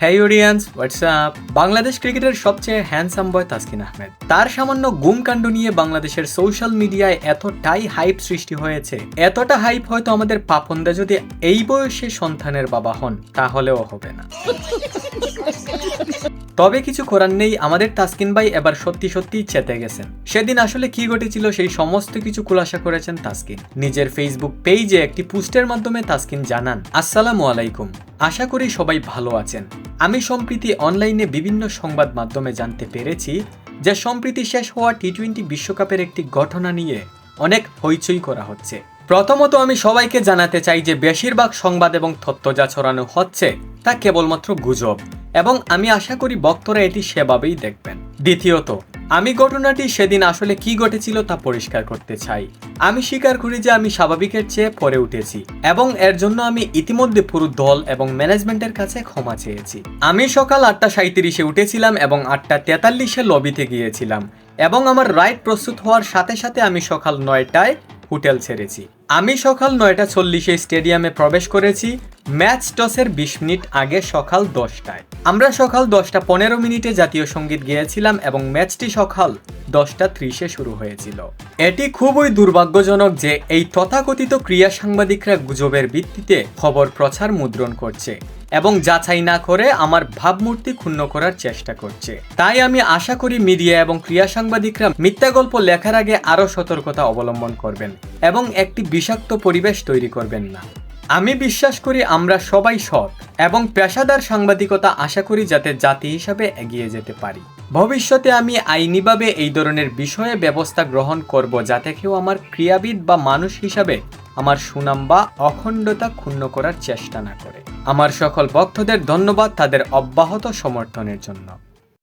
হ্যাই audience WhatsApp Bangladesh ক্রিকেটের সবচেয়ে handsome boy Taskin Ahmed. তার সামান্য গুম কাণ্ড নিয়ে বাংলাদেশের সোশ্যাল মিডিয়ায় এতটাই হাইপ সৃষ্টি হয়েছে। এতটা হাইপ হয়তো আমাদের পাপনদা যদি এই বয়সে সন্তানের বাবা হন, তাহলেও হবে না। তবে কিছু করার নেই, আমাদের তাসকিন ভাই এবার সত্যি সত্যি চেতে গেছেন। সেদিন আসলে কি ঘটেছিল সেই সমস্ত কিছু খুলাসা করেছেন তাসকিন। নিজের ফেসবুক পেজে একটি পোস্টের মাধ্যমে তাসকিন জানান, আসসালামু আলাইকুম। আশা করি সবাই ভালো আছেন। আমি সম্প্রীতি অনলাইনে বিভিন্ন সংবাদ মাধ্যমে জানতে পেরেছি যে সম্প্রীতি শেষ হওয়া টি টোয়েন্টি বিশ্বকাপের একটি ঘটনা নিয়ে অনেক হইচই করা হচ্ছে। প্রথমত আমি সবাইকে জানাতে চাই যে বেশিরভাগ সংবাদ এবং তথ্য যা ছড়ানো হচ্ছে তা কেবলমাত্র গুজব এবং আমি আশা করি বক্তরা এটি সেভাবেই দেখবেন। দ্বিতীয়ত আমি ঘটনাটি সেদিন আসলে কি ঘটেছিল তা পরিষ্কার করতে চাই। আমি স্বীকার করি যে আমি স্বাভাবিকের চেয়ে পরে উঠেছি এবং এর জন্য আমি ইতিমধ্যে পুরো দল এবং ম্যানেজমেন্টের কাছে ক্ষমা চেয়েছি। আমি সকাল আটটা সাঁত্রিশে উঠেছিলাম এবং আটটা তেতাল্লিশে লবিতে গিয়েছিলাম এবং আমার রাইড প্রস্তুত হওয়ার সাথে সাথে আমি সকাল নয়টায় হোটেল ছেড়েছি। আমি সকাল নয়টা চল্লিশে স্টেডিয়ামে প্রবেশ করেছি, ম্যাচ টসের বিশ মিনিট আগে সকাল দশটায়। আমরা সকাল দশটা পনেরো মিনিটে জাতীয় সংগীত গিয়েছিলাম এবং ম্যাচটি সকাল দশটা ত্রিশে শুরু হয়েছিল। এটি খুবই দুর্ভাগ্যজনক যে এই তথাকথিত ক্রিয়া সাংবাদিকরা গুজবের ভিত্তিতে খবর প্রচার মুদ্রণ করছে এবং যাচাই না করে আমার ভাবমূর্তি ক্ষুণ্ণ করার চেষ্টা করছে। তাই আমি আশা করি মিডিয়া এবং ক্রিয়া সাংবাদিকরা মিথ্যা গল্প লেখার আগে আরও সতর্কতা অবলম্বন করবেন এবং একটি বিষাক্ত পরিবেশ তৈরি করবেন না। আমি বিশ্বাস করি আমরা সবাই সৎ এবং পেশাদার সাংবাদিকতা আশা করি যাতে জাতি হিসাবে এগিয়ে যেতে পারি। ভবিষ্যতে আমি আইনিভাবে এই ধরনের বিষয়ে ব্যবস্থা গ্রহণ করব যাতে কেউ আমার ক্রিয়াবিদ বা মানুষ হিসাবে আমার সুনাম বা অখণ্ডতা ক্ষুণ্ণ করার চেষ্টা না করে। আমার সকল ভক্তদের ধন্যবাদ তাদের অব্যাহত সমর্থনের জন্য।